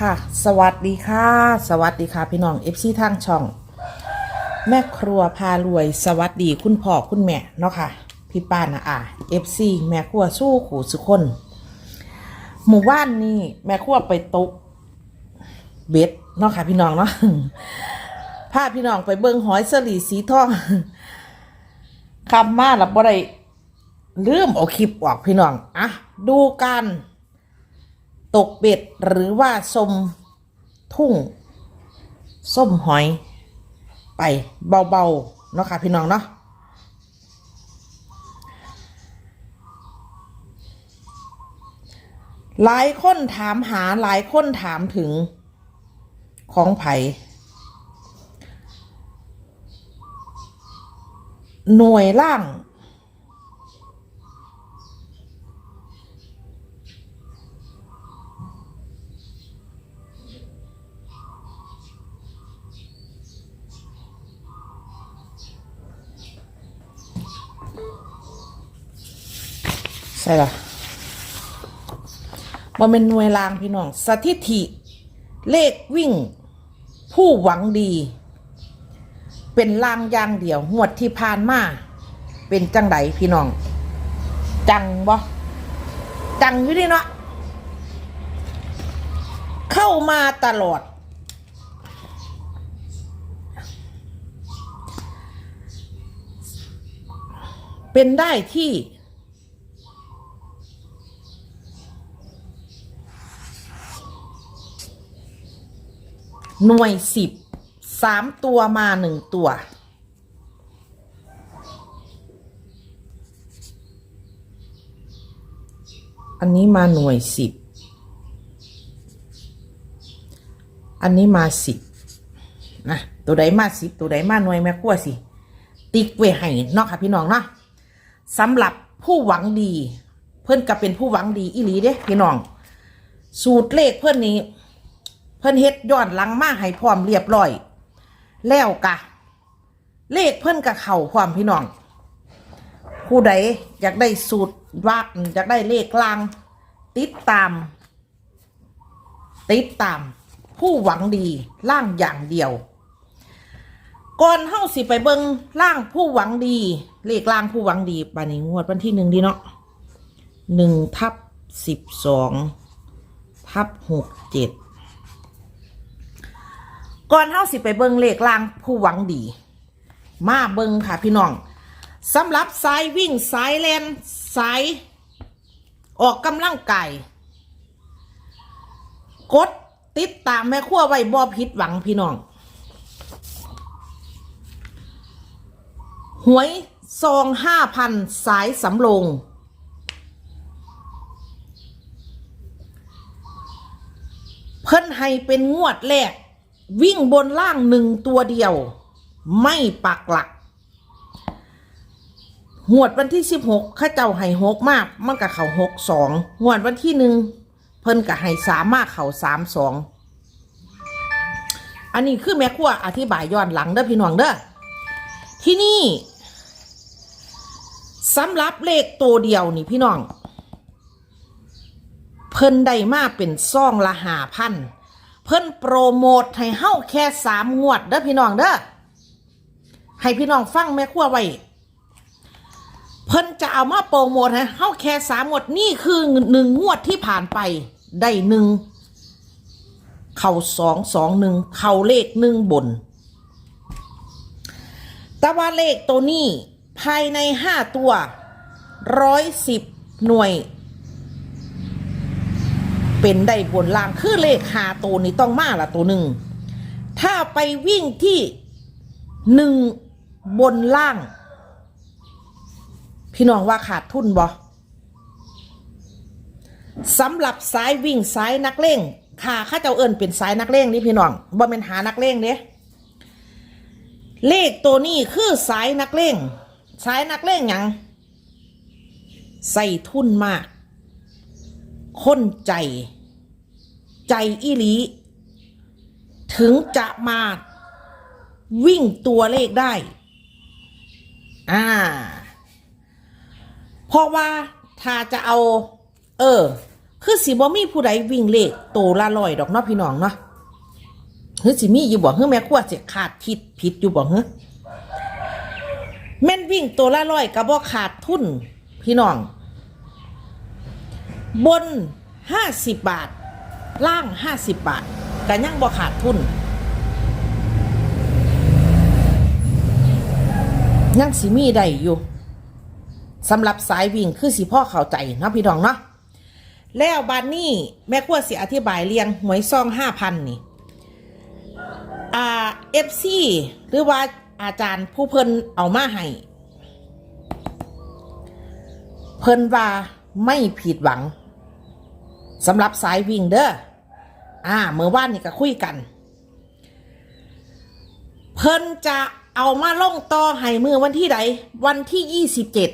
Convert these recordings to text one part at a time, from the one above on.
ค่ะ สวัสดีค่ะ สวัสดีค่ะ พี่น้องเอฟซีทางช่อง แม่ครัวพารวย สวัสดีคุณพ่อคุณแม่เนาะค่ะ พี่ป้านะอะเอฟซีแม่ครัวสู้ขู่สุคนหมู่บ้านนี่แม่ครัวไปตกเบ็ดเนาะค่ะ พี่น้องเนาะพาพี่น้องไปเบิ่งหอยสลีสีทองคำมาแล้วบ่ได้ลืมเอาคลิปออกพี่น้อง อะ ดูกัน ตกเบ็ดหรือว่าสมทุ่งส้มหอย ไปเบาๆเนาะค่ะพี่น้องเนาะหลายคนถามหาหลายคนถามถึงของไผ่หน่วยล่าง ช่ละบ่เป็นหน่วยลางพี่น้อง สถิติ เลขวิ่ง ผู้หวังดี เป็นลางอย่างเดียวหวดที่ผ่านมา เป็นจังไดพี่น้อง จังบ่จังอยู่ดิเนาะ เข้ามาตลอด เป็นได้ที่ หน่วยสิบสามตัวมาหนึ่งตัว อันนี้มาหน่วยสิบ อันนี้มาสิบนะตัวใดมาสิบตัวใดมาหน่วยแม่ขั้วสิ ติ๊กไว้ให้นาะค่ะพี่น้องเนาะสำหรับผู้หวังดี เพื่อนก็เป็นผู้หวังดีอีหลีเด้พี่น้อง สูตรเลขเพื่อนนี้ เพิ่นเฮ็ดย้อนหลังมาให้พร้อมเรียบร้อย แล้วกะ เลขเพิ่นกะเข่าพร้อมพี่น้อง ผู้ใดอยากได้สูตรว่าอยากได้เลขลาง ติดตาม ติดตาม ผู้หวังดีล่างอย่างเดียว ก่อนเฮาสิไปเบิงล่างผู้หวังดี เลขล่างผู้หวังดีปานนี้งวดวันที่หนึ่งดีเนาะหนึ่งทับสิบสองทับหกเจ็ด ก่อนเฮาสิไปเบิงเลขล่างผู้หวังดี มาเบิงค่ะพี่น้องสำหรับสายวิ่งสายแลนสาย ออกกำลังกายกดติดตามแม่ขั้วไว้บ่ผิดหวังพี่น้อง หวยซองห้าพันสายสำโรงเพิ่นให้เป็นงวดแรก วิ่งบนล่างหนึ่งตัวเดียว ไม่ปักหลักหวดวันที่สิบหกข้าเจ้าให้หกมาก มันกับเขาหกสองหวดวันที่หนึ่งเพิ่นกับให้สามมากเขาสามสองอันนี้คือแม่ครัวอธิบายย้อนหลังเด้อพี่น้องเด้อที่นี่สำหรับเลขตัวเดียวนี่พี่น้อง เพิ่นได้มาเป็นซ่องละหาพัน เพิ่นโปรโมทให้เฮาแค่สามงวดเด้อพี่น้องเด้อให้พี่น้องฟังแม่ครัวไว้เพิ่นจะเอามาโปรโมทให้เฮาแค่สามงวดนี่คือหนึ่งงวดที่ผ่านไปได้หนึ่งเข่าสองสองหนึ่งเข่าเลขหนึ่งบนต่ว่าเลขตัวนี้ภายในห้าตัวร้อยสิบหน่วย เป็นได้บนล่างคือเลขหาตัวนี้ต้องมาละตัวหนึ่งถ้าไปวิ่งที่หนึ่งบนล่าง พี่น้องว่าขาดทุนบ่สำหรับสายวิ่งสายนักเล่งขาข้าเจ้าเอิญเป็นสายนักเล่งนี่พี่น้องบ่เป็นหานักเล่งเด้เลขตัวนี้คือสายนักเล่งสายนักเล่งยังใส่ทุนมาก คนใจ ใจอีหลี ถึงจะมาวิ่งตัวเลขได้ อ่า เพราะว่าถ้าจะเอา เออ คือสิบ่มีผู้ใดวิ่งเลขโตละลอยดอกเนาะพี่น้องเนาะคือสิมีอยู่บ่เฮ้ยแม่ครัวสิขาดผิดผิดอยู่บ่เฮ้ยแม่นวิ่งตัวละร้อยก็บ่ขาดทุนพี่น้อง บนห้าสิบบาท ล่างห้าสิบบาทก็ยังบ่ขาดทุนยังสิมีได้อยู่สำหรับสายวิ่งคือสิพ่อเข้าใจเนาะพี่น้องเนาะแล้วบานนี้แม่ครัวสิอธิบายเรียงหวยซองห้าพันนี่อ่าเอฟซีหรือว่าอาจารย์ผู้เพิ่นเอามาให้เพิ่นว่า ไม่ผิดหวังสำหรับสายวิ่งเด้ออ่าเมื่อวานนี่ก็คุยกัน เพิ่นจะเอามาล่องต่อให้มือวันที่ใดวันที่ยี่สิบเจ็ด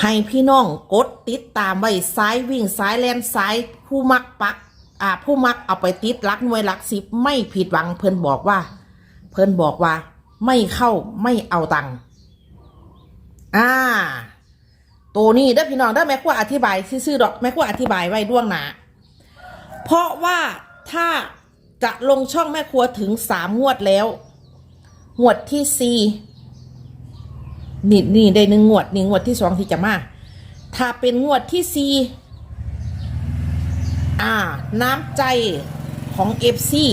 ให้พี่น้องกดติดตามไว้ซ้ายวิ่งซ้ายแลนซ้ายผู้มักปัก อ่า ผู้มักเอาไปติดลักหน่วยลักสิบไม่ผิดหวังเพิ่นบอกว่า เพิ่นบอกว่า ไม่เข้าไม่เอาตังค์ อ่า ตัวนี้เด้อพี่น้องเด้อแม่ครัวอธิบายซื่อๆดอกแม่ครัวอธิบายไว้ล่วงหน้าเพราะว่าถ้าจะลงช่องแม่ครัวถึงสามงวดแล้ว งวดที่สี่นี่นี่ได้หนึ่งงวดนี่งวดที่สองที่จะมา ถ้าเป็นงวดที่สี่อ่า น้ำใจของเอฟซี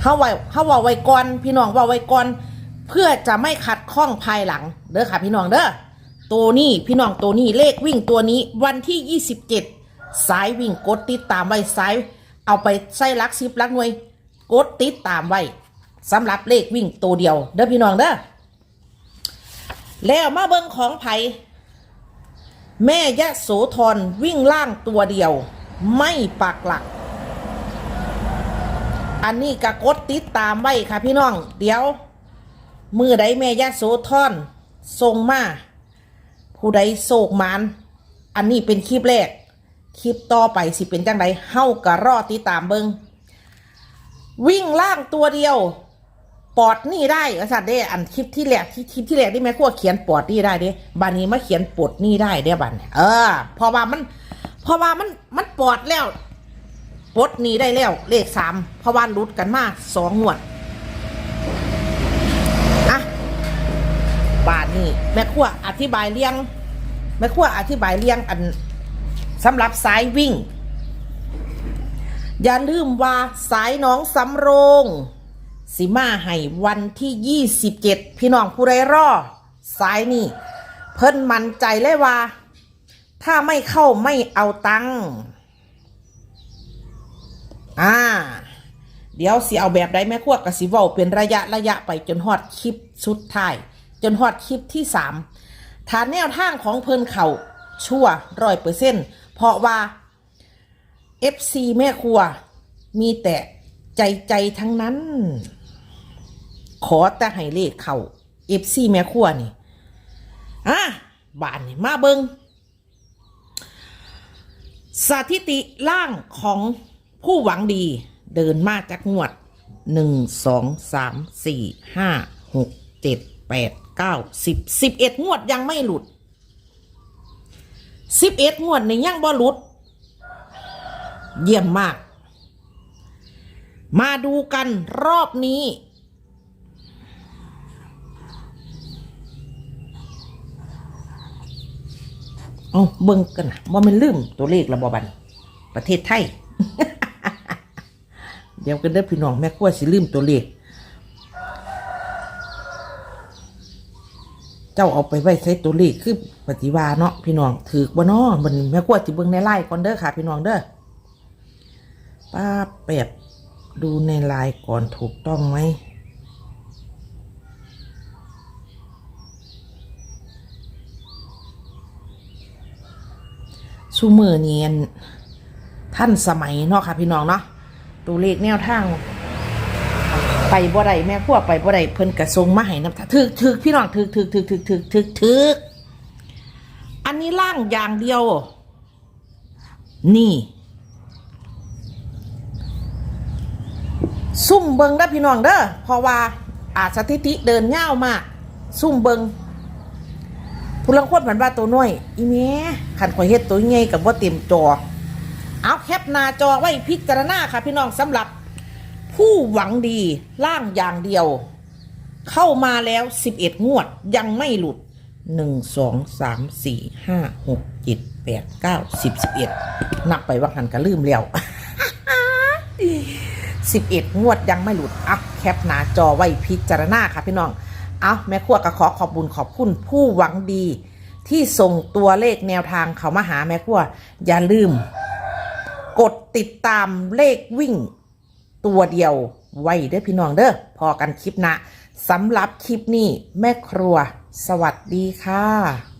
เขาไว้เขาว่าไว้ก่อน พี่น้องว่าไว้ก่อน เพื่อจะไม่ขัดข้องภายหลัง เด้อค่ะพี่น้องเด้อตัวนี้พี่น้องตัวนี้เลขวิ่งตัวนี้วันที่ 27 สายวิ่งกดติดตามไว้สาย เอาไปใส่ลักซิบลักหน่วย กดติดตามไว้สำหรับเลขวิ่งตัวเดียว เด้อพี่น้องเด้อแล้วมาเบิ่งของไผ่แม่ยะโสธรวิ่งล่างตัวเดียว ไม่ปักหลัก อันนี้ก็กดติดตามไว้ค่ะพี่น้อง เดี๋ยว มือใดแม่ยะโสธรส่งมาผู้ใดโศกมานอันนี้เป็นคลิปแรก คลิปต่อไปสิเป็นจังไดเฮากะรอติดตามเบิงวิ่งล่างตัวเดียว ปอดนี่ได้อาจารย์เด้อันคลิปที่แรกที่คลิปที่แรกที่แม่ครัวเขียนปอดนี่ได้เด้บันนี้มาเขียนปอดนี่ได้เด้บันเออพราะว่ามันพราะว่ามันมันปอดแล้วปลดนี่ได้แล้วเลขสามพราะว่ารุดกันมากสองงวดอะ บาทนี่ แม่ครัวอธิบายเรียง แม่ครัวอธิบายเรียงอันสำหรับสายวิ่ง อย่าลืมว่าสายน้องสำโรงสิมาให้วันที่ 27 พี่น้องผู้ไรรอสายนี่ เพิ่นมั่นใจเลยว่า ถ้าไม่เข้าไม่เอาตังค์อ่า เดี๋ยวสิเอาแบบใดแม่ครัวกับสิเว้าเป็นระยะระยะไปจนฮอดคลิปสุดท้าย จนฮอดคลิปที่สามฐานแนวทางของเพิ่นเขาชั่วร้อยเปอร์เซ็นต์เพราะว่า FC แม่ครัว มีแต่ใจใจทั้งนั้น ขอแต่ให้เลขเขา FC แม่ครัวนี่อะบานนี่มาเบิงสถิติล่างของผู้หวังดีเดินมาจากงวดหนึ่งสองสามสี่ห้าหกเจ็ดแปด เก้าสิบสิบเอ็ดงวดยังไม่หลุดสิบเอ็ดงวดนี่ยังบ่หลุด เยี่ยมมาก มาดูกันรอบนี้ เอาเบิ่งกันนะว่ามันลืมตัวเลขระบบัน ประเทศไทย เดี๋ยวกันเด้พี่น้องแม่กลัวสิลืมตัวเลข เจ้าเอาไปไว้ใช้ตัวเลขคือปฏิวาเนาะพี่น้องถือบ่เนาะมันแม่กลัวสิเบิ่งในไลน์ก่อนเด้อค่ะ พี่น้องเด้อป้าเป็ดดูในไลน์ก่อนถูกต้องไหมชูมือเนียนท่านสมัยเนาะค่ะพี่น้องเนาะตัวเลขแนวทาง ไปบ่ได้แม่ขั้วไปบ่ได้เพิ่นกระทรงมาให้น้ำตาถึกถึกพี่น้องถึกถึกถึกถึกถึกถึกถึกอันนี้ล่างอย่างเดียว นี่ ซุ่มเบิงได้อพี่น้องเด้อเพราะว่าอาสถิติเดินเง่ามาก ซุ่มเบิงผู้ลังคนเหมือนว่าตัวน้อย อีแม่ขันข่อยเฮ็ดตัวใหญ่กับว่าเต็มจอ เอาแคปหน้าจอไว้พิจารณาค่ะพี่น้องสำหรับ ผู้หวังดีล่างอย่างเดียว เข้ามาแล้ว11งวดยังไม่หลุด1 2 3 4 5 6 7 8 9 10 11นับไปว่าหันก็ลืมแล้ว11งวดยังไม่หลุดอัพแคปหน้าจอไว้พิจารณาค่ะพี่น้อง เอาแม่ครัวก็ขอขอบบุญขอบคุณผู้หวังดี ที่ส่งตัวเลขแนวทางเขามาหาแม่ครัวอย่าลืม กดติดตามเลขวิ่ง ตัวเดียวไว้เด้อพี่น้องเด้อพอกันคลิปหนะสำหรับคลิปนี้แม่ครัว สวัสดีค่ะ